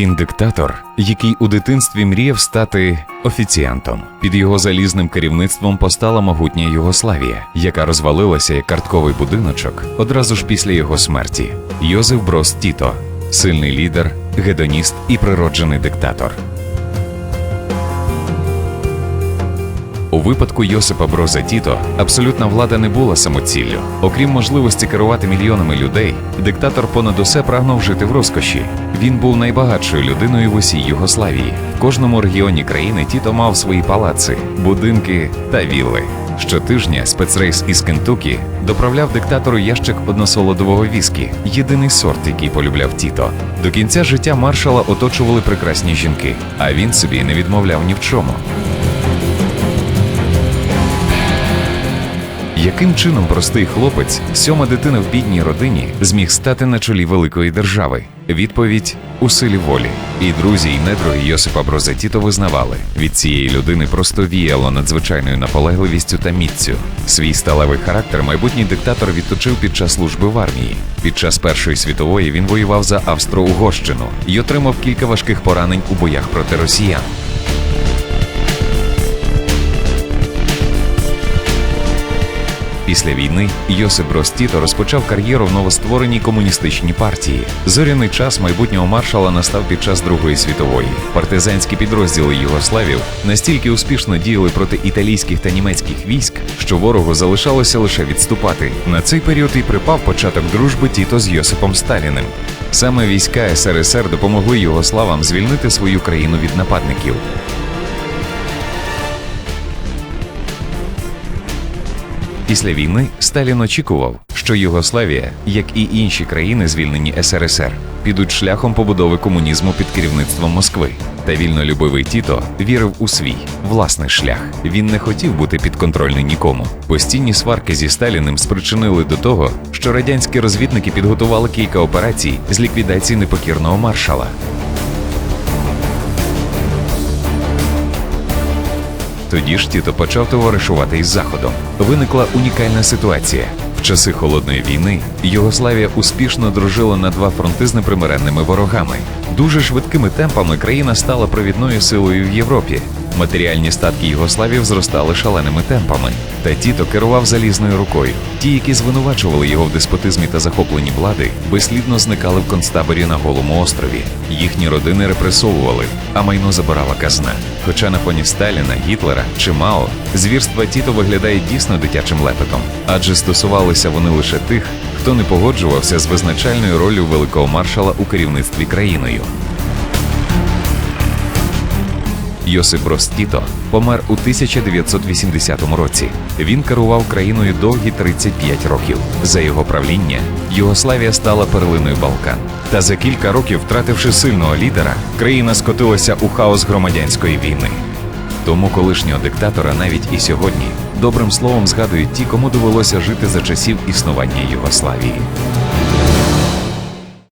Він диктатор, який у дитинстві мріяв стати офіціантом. Під його залізним керівництвом постала могутня Югославія, яка розвалилася як картковий будиночок одразу ж після його смерті. Йозеф Брос Тіто, сильний лідер, гедоніст і природжений диктатор. У випадку Йосипа Броза Тіто абсолютна влада не була самоціллю. Окрім можливості керувати мільйонами людей, диктатор понад усе прагнув жити в розкоші. Він був найбагатшою людиною в усій Югославії. В кожному регіоні країни Тіто мав свої палаци, будинки та вілли. Щотижня спецрейс із Кентукі доправляв диктатору ящик односолодового віскі, єдиний сорт, який полюбляв Тіто. До кінця життя маршала оточували прекрасні жінки, а він собі не відмовляв ні в чому. Яким чином простий хлопець, сьома дитина в бідній родині, зміг стати на чолі великої держави? Відповідь у силі волі. І друзі, і недруги Йосипа Броза Тіто визнавали, від цієї людини просто віяло надзвичайною наполегливістю та міццю. Свій сталевий характер майбутній диктатор відточив під час служби в армії. Під час Першої світової він воював за Австро-Угорщину і отримав кілька важких поранень у боях проти росіян. Після війни Йосип Брос Тіто розпочав кар'єру в новоствореній комуністичній партії. Зоряний час майбутнього маршала настав під час Другої світової. Партизанські підрозділи Югославів настільки успішно діяли проти італійських та німецьких військ, що ворогу залишалося лише відступати. На цей період і припав початок дружби Тіто з Йосипом Сталіним. Саме війська СРСР допомогли югославам звільнити свою країну від нападників. Після війни Сталін очікував, що Югославія, як і інші країни, звільнені СРСР, підуть шляхом побудови комунізму під керівництвом Москви. Та вільнолюбивий Тіто вірив у свій власний шлях. Він не хотів бути підконтрольний нікому. Постійні сварки зі Сталіним спричинили до того, що радянські розвідники підготували кілька операцій з ліквідації непокірного маршала. Тоді ж Тіто почав товаришувати із Заходом. Виникла унікальна ситуація. В часи холодної війни Югославія успішно дружила на два фронти з непримиренними ворогами. Дуже швидкими темпами країна стала провідною силою в Європі. Матеріальні статки Югославів зростали шаленими темпами. Та Тіто керував залізною рукою. Ті, які звинувачували його в деспотизмі та захопленні влади, безслідно зникали в концтаборі на голому острові. Їхні родини репресовували, а майно забирала казна. Хоча на фоні Сталіна, Гітлера чи Мао звірства Тіто виглядає дійсно дитячим лепетом, адже стосувалися вони лише тих, хто не погоджувався з визначальною роллю великого маршала у керівництві країною. Йосип Брос Тіто помер у 1980 році. Він керував країною довгі 35 років. За його правління Югославія стала перлиною Балкан. Та за кілька років, втративши сильного лідера, країна скотилася у хаос громадянської війни. Тому колишнього диктатора навіть і сьогодні добрим словом згадують ті, кому довелося жити за часів існування Югославії.